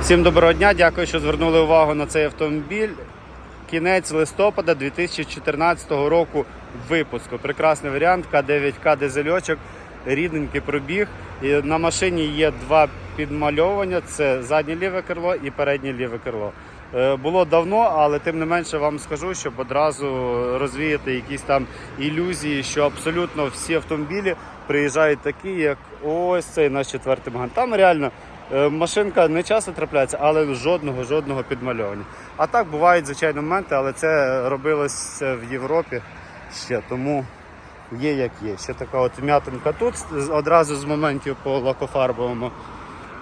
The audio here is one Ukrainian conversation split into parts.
Всім доброго дня, дякую, що звернули увагу на цей автомобіль. Кінець листопада 2014 року випуску. Прекрасний варіант К9К дизельочок, рідненький пробіг. І на машині є два підмальовування: це заднє ліве крило і переднє ліве крило. Е, Було давно, але тим не менше вам скажу, щоб одразу розвіяти якісь там ілюзії, що абсолютно всі автомобілі приїжджають такі, як ось цей наш четвертий магазин. Там реально Машинка не часто трапляється, але жодного жодного підмальовування. А так бувають звичайно моменти, але це робилося в Європі ще, тому є як є. Ще така от м'ятинка тут, одразу з моментів по лакофарбовому.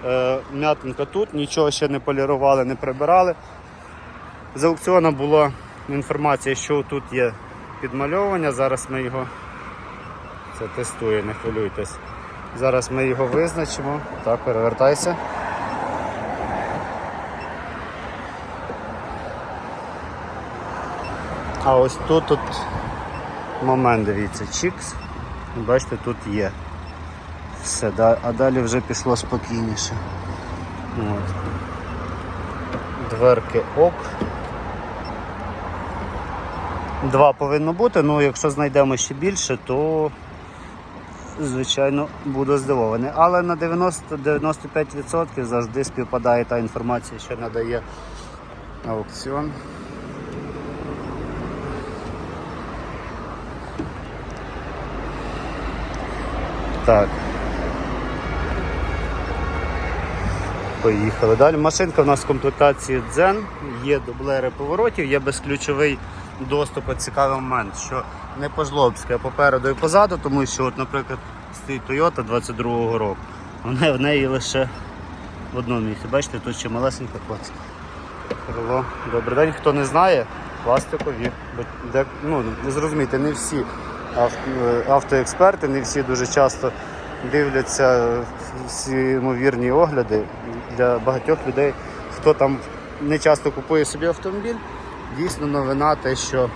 Е, М'ятинка тут, нічого ще не полірували, не прибирали. З аукціону була інформація, що тут є підмальовування. Зараз ми його це тестує, не хвилюйтесь. Зараз ми його визначимо. Так, перевертайся. А ось тут тут момент, дивіться, чікс. Бачите, тут є. Все, а далі вже пішло спокійніше. От. Дверки ок. Два повинно бути, ну якщо знайдемо ще більше, то звичайно, буду здивований. Але на 90-95% завжди співпадає та інформація, що надає аукціон. Так. Поїхали далі. Машинка в нас в комплектації Дзен, є дублери поворотів, є безключовий доступ. От Цікавий момент, що не по жлобськи, а попереду і позаду, тому що, от, наприклад, стоїть Toyota 22-го року. Вона в неї лише в одному місці. Бачите, тут ще малесенька коцка. Крило. Добрий день. Хто не знає, пластикові. Де, ну, ви зрозумієте, не всі е, автоексперти, не всі дуже часто дивляться всі ймовірні огляди. Для багатьох людей, хто там не часто купує собі автомобіль, дійсно новина те, що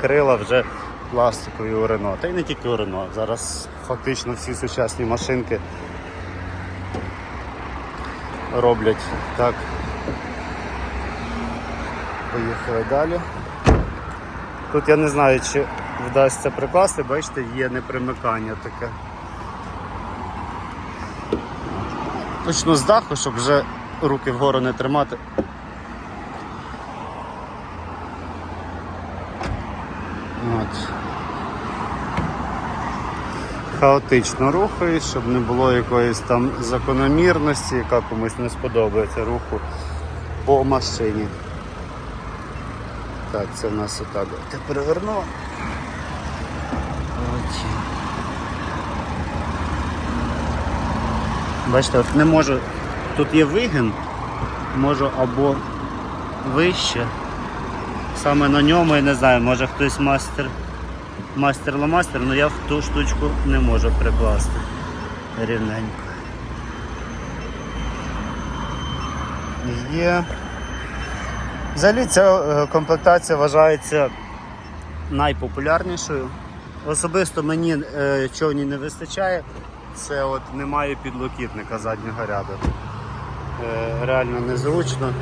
крила вже пластикові у Рено. Та й не тільки у Рено. Зараз фактично всі сучасні машинки роблять так. Поїхали далі. Тут я не знаю, чи вдасться прикласти, бачите, є непримикання таке. Почну з даху, щоб вже руки вгору не тримати. От. Хаотично рухаюсь, щоб не було якоїсь там закономірності, яка комусь не сподобається руху по машині. Так, це в нас отак. Ти переверну. Бачите, от не можу. Тут є вигін, можу або вище. Саме на ньому я не знаю, може хтось мастер мастер-ламастер, але я в ту штучку не можу прикласти рівненько. Є. Взагалі ця е, комплектація вважається найпопулярнішою. Особисто мені е, чого не вистачає, це от немає підлокітника заднього ряду. Е, реально незручно.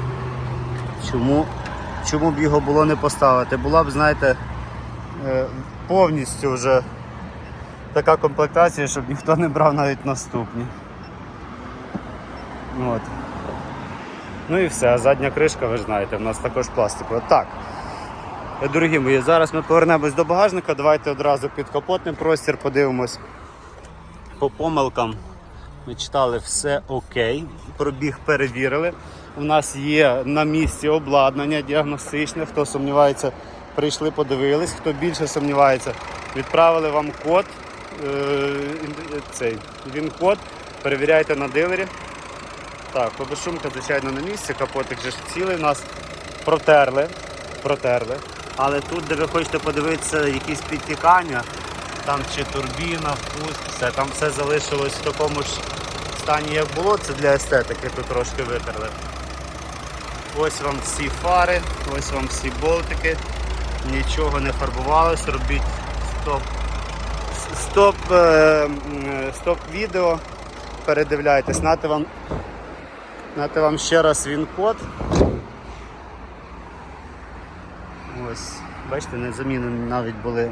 Чому, чому б його було не поставити? Була б, знаєте, повністю вже така комплектація, щоб ніхто не брав навіть наступні. От. Ну і все, задня кришка, ви знаєте, в нас також пластикова. Так. Дорогі мої, зараз ми повернемось до багажника. Давайте одразу під капотний простір подивимось по помилкам. Ми читали все окей. Пробіг перевірили. У нас є на місці обладнання діагностичне. Хто сумнівається, прийшли, подивились. Хто більше сумнівається, відправили вам код. е, Цей він код. Перевіряйте на дилері. Так, побешумка, звичайно, на місці, капотик же ж цілий нас протерли, протерли. Але тут, де ви хочете подивитися якісь підтікання, там чи турбіна, впуск, все, там все залишилось в такому ж стані, як було, це для естетики тут трошки витерли. Ось вам всі фари, ось вам всі болтики, нічого не фарбувалось, робіть стоп, стоп, е, стоп відео, передивляйтесь, нати вам Дати вам ще раз він-код. Ось, бачите, не замінені навіть були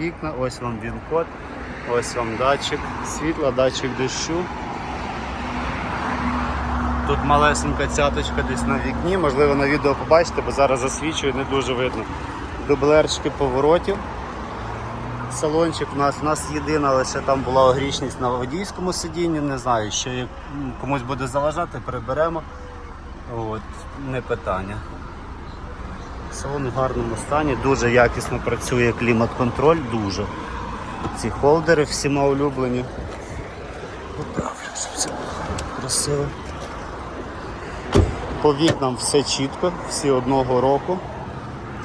вікна, ось вам він-код, ось вам датчик світла, датчик дощу. Тут малесенька цяточка десь на вікні, можливо на відео побачите, бо зараз засвічує, не дуже видно. Дублерчики поворотів. Салончик у нас у нас єдина лише там була огрішність на водійському сидінні. Не знаю, що як комусь буде заважати, приберемо. От, не питання. Салон в гарному стані, дуже якісно працює клімат-контроль, дуже. Ці холдери всіма улюблені. Поправлю, щоб це красиво. По вікнам все чітко, всі одного року.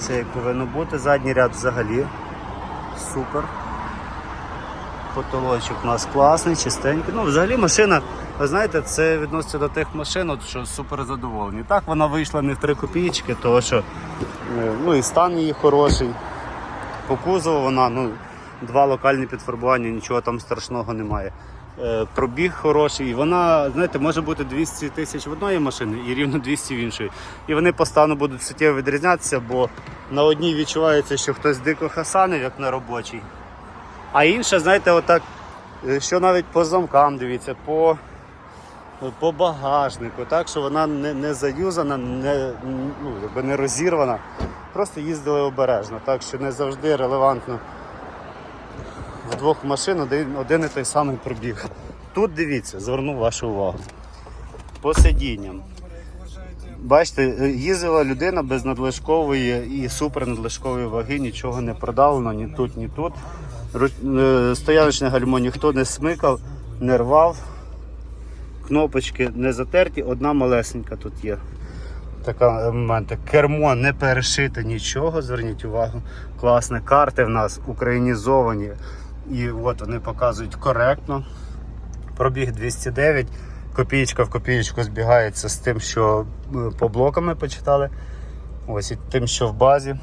Це як повинно бути. Задній ряд взагалі супер. Потолочок у нас класний, чистенький. Ну, взагалі машина, ви знаєте, це відноситься до тих машин, от, що супер задоволені. Так вона вийшла не в 3 копійки, тому що е, ну, і стан її хороший. По кузову вона, ну, два локальні підфарбування, нічого там страшного немає. Е, Пробіг хороший, і вона, знаєте, може бути 200 тисяч в одної машини і рівно 200 в іншої. І вони по стану будуть суттєво відрізнятися, бо на одній відчувається, що хтось дико хасанив, як на робочій. А інша, знаєте, отак, е, що навіть по замкам дивіться, по, по багажнику, так, що вона не, не заюзана, не, ну, якби не розірвана. Просто їздили обережно, так що не завжди релевантно двох машин один, один і той самий пробіг. Тут дивіться, зверну вашу увагу. По сидінням. Бачите, їздила людина без надлишкової і супернадлишкової ваги, нічого не продавлено ні тут, ні тут. Е, Стояночне гальмо ніхто не смикав, не рвав. Кнопочки не затерті, одна малесенька тут є. Така е, момент. Кермо не перешите нічого, зверніть увагу. Класне. Карти в нас українізовані. І от вони показують коректно. Пробіг 209. Копієчка в копієчку збігається з тим, що е, по блокам почитали. Ось і тим, що в базі.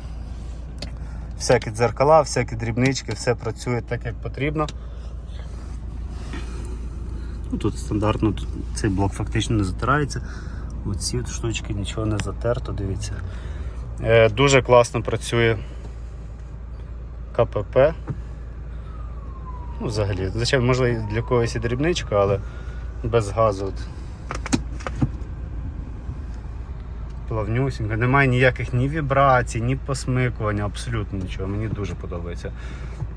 Всякі дзеркала, всякі дрібнички, все працює так, як потрібно. Ну, Тут стандартно цей блок фактично не затирається. Оці от штучки нічого не затерто, дивіться. Е, дуже класно працює КПП. Ну, взагалі, звичайно, можливо, для когось і дрібничка, але без газу. От. Плавнюсінько, немає ніяких ні вібрацій, ні посмикування, абсолютно нічого. Мені дуже подобається.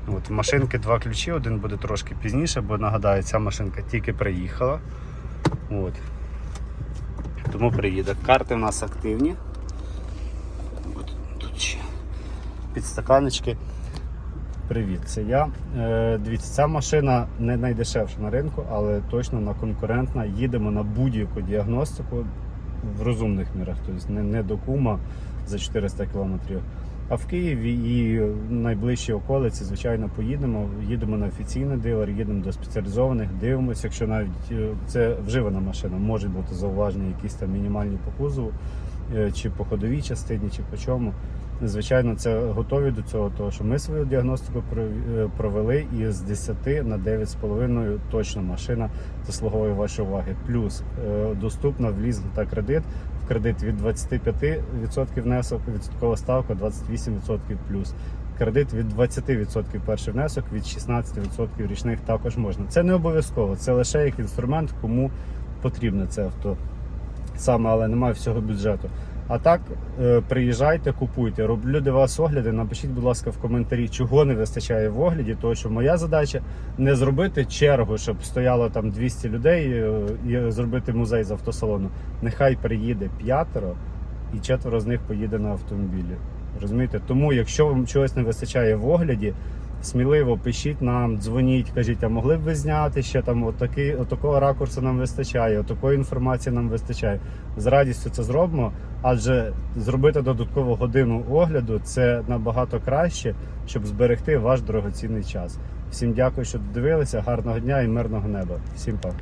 От, в машинки два ключі, один буде трошки пізніше, бо нагадаю, ця машинка тільки приїхала. От. Тому приїде. Карти в нас активні. От, тут ще підстаканечки. Привіт, це я. Е, дивіться, ця машина не найдешевша на ринку, але точно на конкурентна. Їдемо на будь-яку діагностику в розумних мірах, тобто не, не до кума за 400 кілометрів. А в Києві і найближчі околиці, звичайно, поїдемо. Їдемо на офіційний дилер, їдемо до спеціалізованих, дивимося, якщо навіть е, це вживана машина, можуть бути зауваження якісь там мінімальні по кузову, е, чи по ходовій частині, чи по чому. Звичайно, це готові до цього, тому що ми свою діагностику е, провели і з 10 на 9,5 точно машина заслуговує вашої уваги. Плюс е, доступна в лізинг та кредит. В кредит від 25% внесок, відсоткова ставка 28% плюс. Кредит від 20% перший внесок, від 16% річних також можна. Це не обов'язково, це лише як інструмент, кому потрібне це авто саме, але немає всього бюджету. А так, е, приїжджайте, купуйте. Роблю для вас огляди. Напишіть, будь ласка, в коментарі, чого не вистачає в огляді, тому що моя задача не зробити чергу, щоб стояло там 200 людей е, і зробити музей з автосалону. Нехай приїде п'ятеро і четверо з них поїде на автомобілі. Розумієте? Тому, якщо вам чогось не вистачає в огляді, сміливо пишіть нам, дзвоніть, кажіть, а могли б ви зняти ще там отакий, отакого ракурсу нам вистачає, отакої інформації нам вистачає. З радістю це зробимо, адже зробити додаткову годину огляду це набагато краще, щоб зберегти ваш дорогоцінний час. Всім дякую, що додивилися. Гарного дня і мирного неба. Всім па.